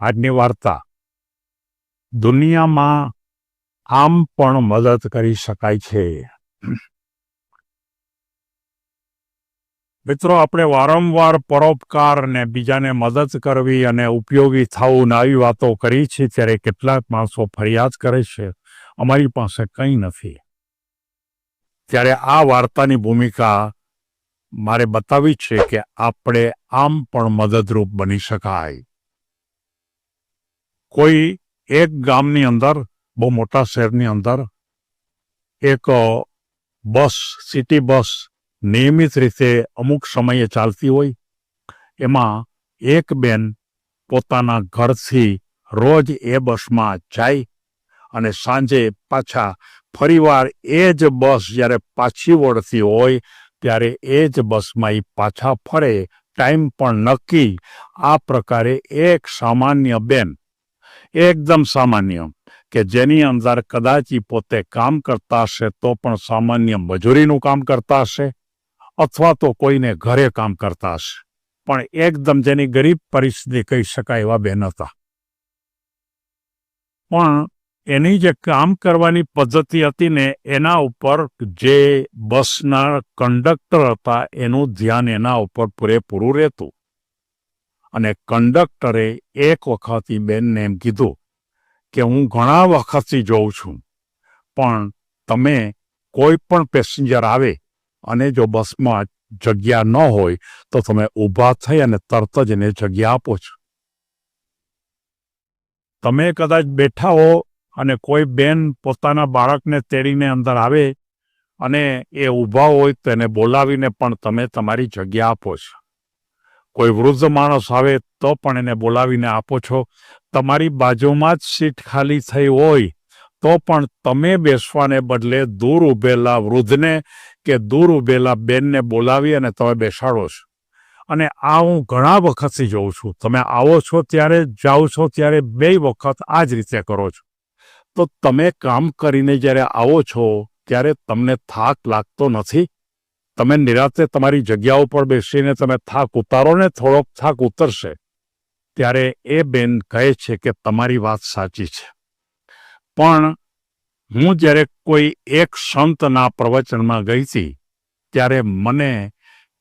આજની વાર્તા. દુનિયામાં આમ પણ મદદ કરી શકાય છે. મિત્રો, આપણે વારંવાર પરોપકાર ને બીજાને મદદ કરવી અને ઉપયોગી થવું આવી વાતો કરી છે ત્યારે કેટલાક માણસો ફરિયાદ કરે છે. અમારી પાસે કંઈ નથી. ત્યારે આ વાર્તાની ભૂમિકા મારે બતાવી છે કે આપણે આમ પણ મદદરૂપ બની શકાય. કોઈ એક ગામની અંદર, બહુ મોટા શહેરની અંદર, એક બસ, સિટી બસ નિયમિત રીતે અમુક સમયે ચાલતી હોય, એમાં એક બેન પોતાના ઘરથી રોજ એ બસમાં જાય અને સાંજે પાછા ફરીવાર એ જ બસ જ્યારે પાછી વળતી હોય, ત્યારે એ જ બસમાં એ પાછા ફરે. ટાઈમ પણ નક્કી. આ પ્રકારે એક સામાન્ય બેન એકદમ સામાન્ય. કે જેની અંદર કદાચ ઈ પોતે કામ કરતા હશે, તો પણ સામાન્ય મજૂરીનું કામ કરતા હશે, અથવા તો કોઈને ઘરે કામ કરતા હશે. પણ એકદમ જેની ગરીબ પરિસ્થિતિ કહી શકાય એવા બેન હતા. પણ એની જે કામ કરવાની પદ્ધતિ હતી ને, એના ઉપર જે બસના કંડક્ટર હતા, એનું ધ્યાન એના ઉપર પૂરેપૂરું રહેતું. અને કંડક્ટરે એક વખત બેનને એમ કીધું કે હું ઘણા વખતથી જોઉં છું, પણ તમે કોઈ પણ પેસેન્જર આવે અને જો બસમાં જગ્યા ન હોય તો તમે ઊભા થઈ અને તરત જ એને જગ્યા આપો છો. તમે કદાચ બેઠા હો અને કોઈ બેન પોતાના બાળકને તેડીને અંદર આવે અને એ ઊભા હોય તો એને બોલાવીને પણ તમે તમારી જગ્યા આપો છો. કોઈ વૃદ્ધ માણસ આવે તો પણ એને બોલાવીને આપો છો. તમારી બાજુમાં જ સીટ ખાલી થઈ હોય તો પણ તમે બેસવાને બદલે દૂર ઊભેલા વૃદ્ધને કે દૂર ઊભેલા બેનને બોલાવી અને તમે બેસાડો છો. અને આ હું ઘણા વખતથી જોઉં છું. તમે આવો છો ત્યારે, જાઓ છો ત્યારે બે વખત આ જ રીતે કરો છો. તો તમે કામ કરીને જ્યારે આવો છો ત્યારે તમને થાક લાગતો નથી? તમે નિરાતે તમારી જગ્યા ઉપર બેસીને તમે થાક ઉતારો ને થોડોક થાક ઉતરશે. ત્યારે એ બેન કહે છે કે તમારી વાત સાચી છે. પણ હું જ્યારે કોઈ એક સંતના પ્રવચનમાં ગઈ હતી, ત્યારે મને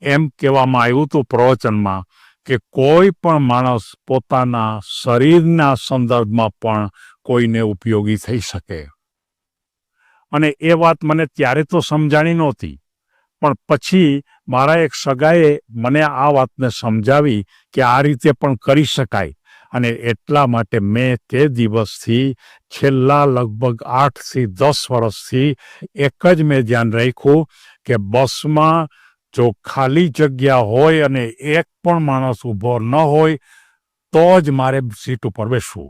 એમ કહેવામાં આવ્યું હતું પ્રવચનમાં કે કોઈ પણ માણસ પોતાના શરીરના સંદર્ભમાં પણ કોઈને ઉપયોગી થઈ શકે. અને એ વાત મને ત્યારે તો સમજાણી નહોતી. પણ પછી મારા એક સગાએ મને આ વાતને સમજાવી કે આ રીતે પણ કરી શકાય. અને એટલા માટે મેં તે દિવસથી છેલ્લા લગભગ આઠથી દસ વર્ષથી એક જ મેં ધ્યાન રાખ્યું કે બસમાં જો ખાલી જગ્યા હોય અને એક પણ માણસ ઊભો ન હોય, તો જ મારે સીટ ઉપર બેસવું.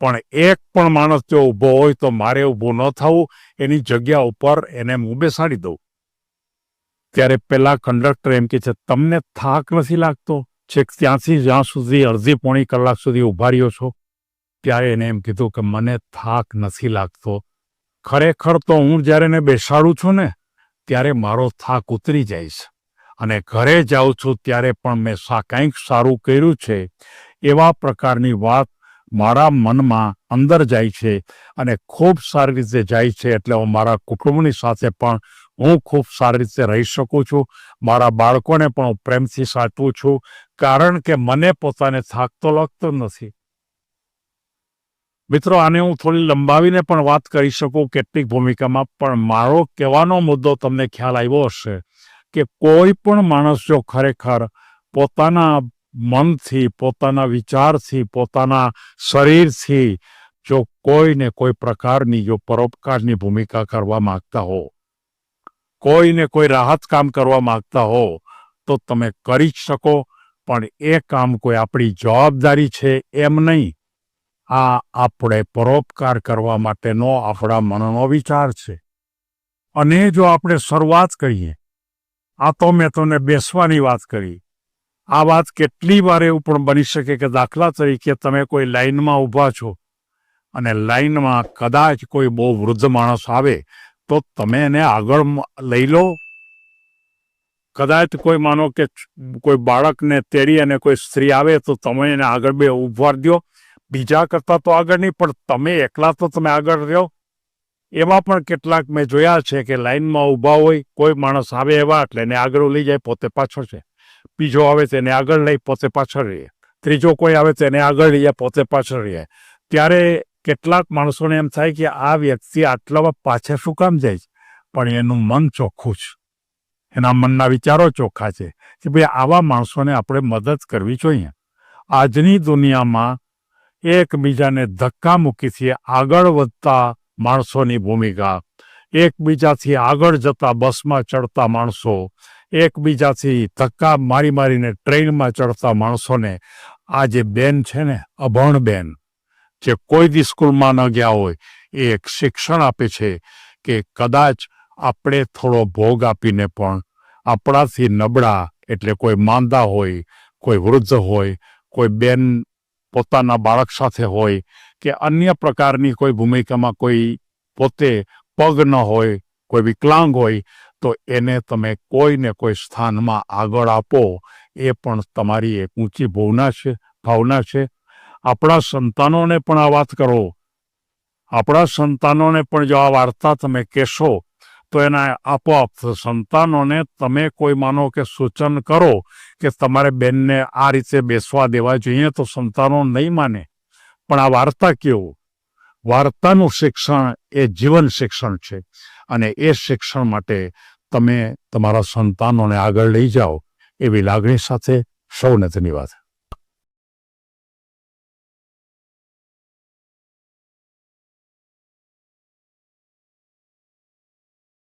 પણ એક પણ માણસ જો ઊભો હોય તો મારે ઊભું ન થવું, એની જગ્યા ઉપર એને હું બેસાડી દઉં. ત્યારે પેલા કંડક્ટર એમ કે છે, તમને થાક નથી લાગતો? છેક ત્યાંથી જ્યાં સુધી અડધી પોણી કલાક સુધી ઊભા રહ્યો છો? ત્યારે એને એમ કીધું કે, મને થાક નથી લાગતો. ખરેખર તો હું જ્યારે એને બેસાડું છું ને, ત્યારે મારો થાક ઉતરી જાય છે. અને ઘરે જાઉં છું ત્યારે પણ મેં સા કંઈક સારું કર્યું છે? એવા પ્રકારની વાત મારા મનમાં અંદર જાય છે અને ખૂબ સારી રીતે જાય છે, એટલે હું મારા કુટુંબની સાથે પણ હું ખૂબ સારી રીતે રહી શકું છું, મારા બાળકોને પણ હું પ્રેમથી સાચવું છું, કારણ કે મને પોતાને થાક તો લાગતો નથી. મિત્રો, આને હું થોડી લંબાવીને પણ વાત કરી શકું કેટલીક ભૂમિકામાં, પણ મારો કહેવાનો મુદ્દો તમને ખ્યાલ આવ્યો હશે કે કોઈ પણ માણસ જો ખરેખર પોતાના મનથી, પોતાના વિચારથી, પોતાના શરીરથી જો કોઈને કોઈ પ્રકારની જો પરોપકારની ભૂમિકા કરવા માગતા હો કોઈને કોઈ રાહત કામ કરવા માંગતા હો, તો તમે કરી જ શકો, પણ એ કામ કોઈ આપણી જવાબદારી છે એમ નહીં. આ આપણે પરોપકાર કરવા માટેનો આપણા મનનો વિચાર છે. અને જો આપણે શરૂઆત કરીએ, આ તો મેં તમને બેસવાની વાત કરી. આ વાત કેટલી વાર એવું પણ બની શકે કે દાખલા તરીકે તમે કોઈ લાઇનમાં ઊભા છો અને લાઇનમાં કદાચ કોઈ બહુ વૃદ્ધ માણસ આવે તો તમે એને આગળ લઈ લો. કદાચ કોઈ માનો કે કોઈ બાળકને તેડી અને કોઈ સ્ત્રી આવે તો તમે એને આગળ બે ઉભવા દો બીજા કરતાં તો આગળ નહીં, પણ તમે એકલા તો તમે આગળ રહ્યો. એવા પણ કેટલાક મેં જોયા છે કે લાઈનમાં ઊભા હોય, કોઈ માણસ આવે એવા એટલે એને આગળ લઈ જાય, પોતે પાછળ છે. બીજો આવે તેને આગળ લઈ, પોતે પાછળ રહીએ. ત્રીજો કોઈ આવે તેને આગળ લઈ જાય, પોતે પાછળ રહીએ. ત્યારે કેટલાક માણસોને એમ થાય કે આ વ્યક્તિ આટલામાં પાછળ શું કામ જાય છે? પણ એનું મન ચોખ્ખું છે. એના મનના વિચારો ચોખ્ખા છે કે ભાઈ આવા માણસોને આપણે મદદ કરવી જોઈએ. આજની દુનિયામાં એકબીજાને ધક્કા મૂકીથી આગળ વધતા માણસોની ભૂમિકા, એકબીજાથી આગળ જતા બસમાં ચડતા માણસો, એકબીજાથી ધક્કા મારી મારીને ટ્રેનમાં ચડતા માણસોને, આ જે બેન છે ને, અભણ બેન જે કોઈ દી સ્કૂલમાં ન ગયા હોય, એ એક શિક્ષણ આપે છે કે કદાચ આપણે થોડો ભોગ આપીને પણ આપણાથી નબળા એટલે કોઈ માંદા હોય, કોઈ વૃદ્ધ હોય, કોઈ બેન પોતાના બાળક સાથે હોય કે અન્ય પ્રકારની કોઈ ભૂમિકામાં કોઈ પોતે પગ ન હોય, કોઈ વિકલાંગ હોય, તો એને તમે કોઈને કોઈ સ્થાનમાં આગળ આપો, એ પણ તમારી એક ઊંચી ભાવના છે ભાવના છે. આપણા સંતાનોને પણ આ વાત કરો. આપણા સંતાનોને પણ જો આ વાર્તા તમે કહેશો, તો એના આપોઆપ સંતાનોને તમે કોઈ માનો કે સૂચન કરો કે તમારે બેનને આ રીતે બેસવા દેવા જોઈએ તો સંતાનો નહીં માને. પણ આ વાર્તા કેવું? વાર્તાનું શિક્ષણ એ જીવન શિક્ષણ છે અને એ શિક્ષણ માટે તમે તમારા સંતાનોને આગળ લઈ જાઓ એવી લાગણી સાથે સૌને ધન્યવાદ.